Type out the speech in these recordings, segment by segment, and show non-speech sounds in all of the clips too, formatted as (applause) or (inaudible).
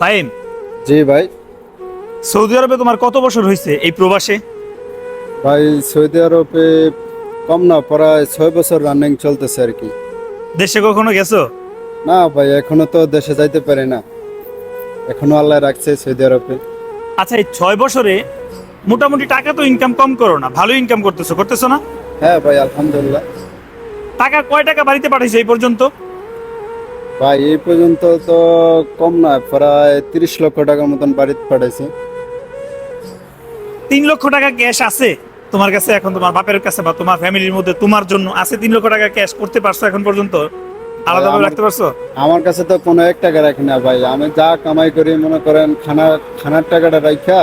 ফাইম জি ভাই। সৌদি আরবে তোমার কত বছর হয়েছে এই প্রবাসে? ভাই সৌদি আরবে কম না প্রায় ছয় বছর রানিং চলতেছে আর কি। দেশে কখনো গেছো? না ভাই এখনও তো দেশে যাইতে পারি না। এখনও আল্লাহ রাখছে সৌদি আরবে। আচ্ছা এই ছয় বছরে মোটামুটি টাকা তো ইনকাম কম করো না ভালো ইনকাম করতেছো করতেছো না? হ্যাঁ ভাই আলহামদুলিল্লাহ। টাকা কয় টাকা বাড়িতে পাঠাইছো এই পর্যন্ত? ভাই এই পর্যন্ত তো কম না প্রায় তিরিশ লক্ষ টাকার মতন বাড়িতে পাঠাইছি। তিন লক্ষ টাকা ক্যাশ আছে তোমার কাছে এখন তোমার বাপের কাছে বা তোমার ফ্যামিলির মধ্যে তোমার জন্য আছে তিন লক্ষ টাকা ক্যাশ করতে পারছ এখন পর্যন্ত? আলাদাভাবে রাখতে পারছ? আমার কাছে তো কোনো এক টাকা রাখি না ভাই আমি যা কামাই করি মনে করেন খানা খানার টাকাটা রাখা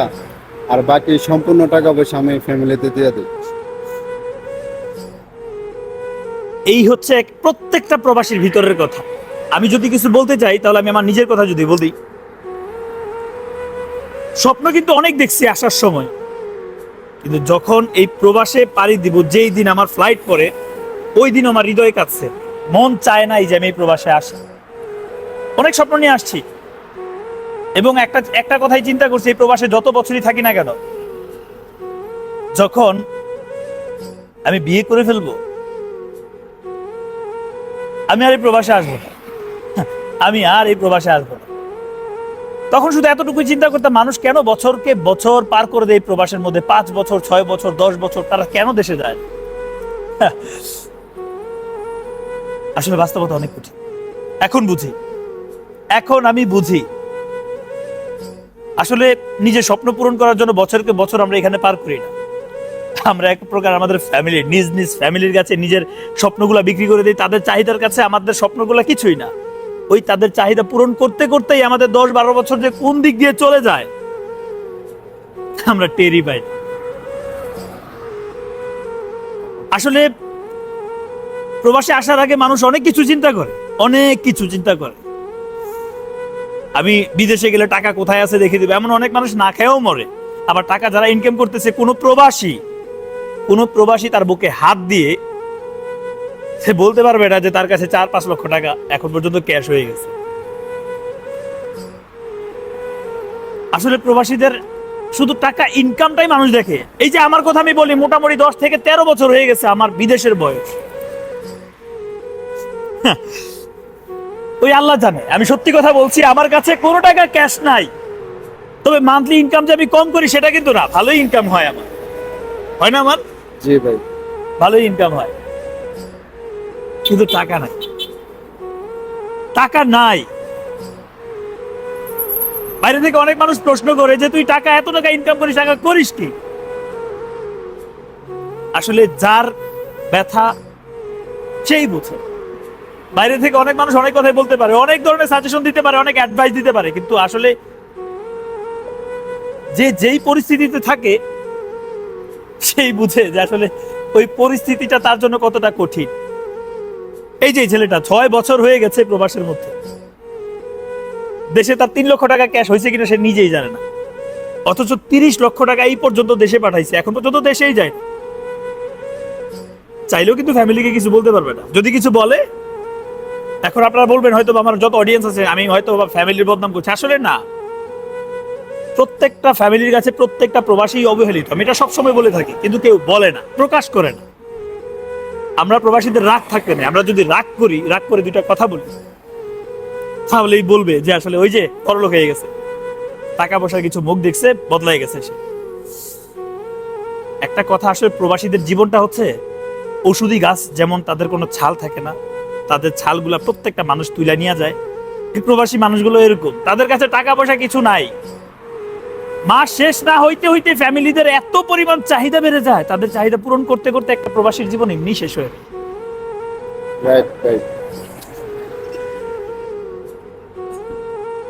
আর বাকি সম্পূর্ণ টাকা পয়সা আমি ফ্যামিলিতে দিয়ে দিই। এই হচ্ছে এক প্রত্যেকটা প্রবাসীর ভিতরের কথা। আমি যদি কিছু বলতে চাই, তাহলে আমি আমার নিজের কথা যদি বলি। স্বপ্ন কিন্তু অনেক দেখছি আসার সময়। কিন্তু যখন এই প্রবাসে পাড়ি দিব, যেই দিন আমার ফ্লাইট পরে ওই দিন আমার হৃদয় কাঁদছে মন চায় নাই যে আমি এই প্রবাসে আসি। অনেক স্বপ্ন নিয়ে আসছি। এবং একটা একটা কথাই চিন্তা করছি, এই প্রবাসে যত বছরই থাকি না কেন, যখন আমি বিয়ে করে ফেলব, আমি আর এই প্রবাসে আসব না। আমি আর এই প্রবাসে আসব না। তখন শুধু এতটুকুই চিন্তা করতাম, মানুষ কেন বছরকে বছর পার করে দেয় প্রবাসের মধ্যে? পাঁচ বছর, ছয় বছর, দশ বছর, তারা কেন দেশে যায়? হ্যাঁ। আসলে বাস্তবতা অনেক কঠিন। এখন বুঝি। এখন আমি বুঝি। আসলে নিজের স্বপ্ন পূরণ করার জন্য বছরকে বছর আমরা এখানে পার করি না। আমরা এক প্রকার আমাদের ফ্যামিলি নিজ নিজ ফ্যামিলির কাছে নিজের স্বপ্নগুলা বিক্রি করে দিই, তাদের চাহিদার কাছে আমাদের স্বপ্নগুলা কিছুই না। ওই তাদের চাহিদা পূরণ করতে করতেই আমাদের দশ বারো বছর যে কোন দিক দিয়ে চলে যায়, আমরা টেরি পাই আসলে প্রবাসে আসার আগে মানুষ অনেক কিছু চিন্তা করে, অনেক কিছু চিন্তা করে। আমি বিদেশে গেলে টাকা কোথায় আছে দেখে দিবে। এমন অনেক মানুষ না খেয়েও মরে। আবার টাকা যারা ইনকাম করতেছে, কোনো প্রবাসী কোনো প্রবাসী তার বুকে হাত দিয়ে সে বলতে পারবে না যে তার কাছে চার পাঁচ লক্ষ টাকা এখন পর্যন্ত ক্যাশ হয়ে গেছে। আসলে প্রবাসীদের শুধু টাকা ইনকামটাই মানুষ দেখে। এই যে আমার কথা আমি বলি মোটামুটি দশ থেকে তেরো বছর হয়ে গেছে আমার বিদেশের বয়স। (laughs) ওই আল্লাহ জানে আমি সত্যি কথা বলছি আমার কাছে কোনো টাকা ক্যাশ নাই। তবে মান্থলি ইনকাম যে আমি কম করি সেটা কিন্তু না ভালোই ইনকাম হয় আমার। হয় না আমার? জি ভাই। ভালোই ইনকাম হয়। কিন্তু টাকা নাই। টাকা নাই। বাইরে থেকে অনেক মানুষ প্রশ্ন করে যে, তুই টাকা, এত টাকা ইনকাম করিস, টাকা করিস কি? আসলে যার ব্যথা, সেই বুঝে। বাইরে থেকে অনেক মানুষ অনেক কথাই বলতে পারে, অনেক ধরনের সাজেশন দিতে পারে, অনেক অ্যাডভাইস দিতে পারে, কিন্তু আসলে যে যেই পরিস্থিতিতে থাকে, সেই বুঝে যে আসলে ওই পরিস্থিতিটা তার জন্য কতটা কঠিন। এই যে ছেলেটা, ছয় বছর হয়ে গেছে প্রবাসের মধ্যে। দেশে তার তিন লক্ষ টাকা ক্যাশ হয়েছে কিনা সে নিজেই জানে না। অথচ তিরিশ লক্ষ টাকা এই পর্যন্ত দেশে পাঠাইছে, এখন পর্যন্ত দেশেই যায়। চাইলেও কিন্তু ফ্যামিলিকে কিছু বলতে পারবে না। যদি কিছু বলে, এখন আপনারা বলবেন, হয়তো আমার যত অডিয়েন্স আছে, আমি হয়তো ফ্যামিলির বদনাম করছি। আসলে না। প্রত্যেকটা ফ্যামিলির কাছে প্রত্যেকটা প্রবাসী অবহেলিত। আমি এটা সবসময় বলে থাকি, কিন্তু কেউ বলে না, প্রকাশ করে না। আমরা প্রবাসীদের রাগ থাকতে নেই। আমরা যদি রাগ করি, রাগ করে দুইটা কথা বলি, তাহলেই বলবে যে আসলে ওই যে পরলোক হয়ে গেছে। টাকা পয়সার কিছু মুখ দেখছে বদলাই গেছে সে। একটা কথা আসলে প্রবাসীদের জীবনটা হচ্ছে, ওষুধি গাছ যেমন তাদের কোনো ছাল থাকে না, তাদের ছালগুলা প্রত্যেকটা মানুষ তুলে নিয়ে যায়। এই প্রবাসী মানুষগুলো এরকম। তাদের কাছে টাকা পয়সা কিছু নাই। মাস শেষ না হইতে হইতে ফ্যামিলিদের এত পরিমাণ চাহিদা বেড়ে যায় তাদের চাহিদা পূরণ করতে করতে একটা প্রবাসীর জীবন এমনি শেষ হয়ে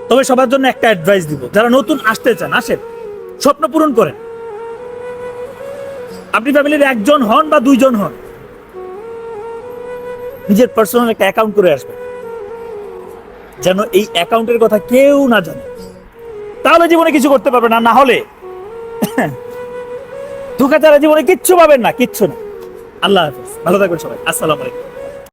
তবে সবার জন্য একটা অ্যাডভাইস দিব যারা নতুন আসতে চান আসেন স্বপ্ন পূরণ করেন। আপনি ফ্যামিলির একজন হন বা দুইজন হন নিজের পার্সোনাল একটা অ্যাকাউন্ট করে আসবেন। যেন এই অ্যাকাউন্টের কথা কেউ না জানে। তাহলে জীবনে কিছু করতে পারবে না না হলে। ধোকা ছাড়া জীবনে কিচ্ছু পাবেন না, কিচ্ছু না। আল্লাহ হাফিজ। ভালো থাকবেন সবাই। আসসালামু আলাইকুম।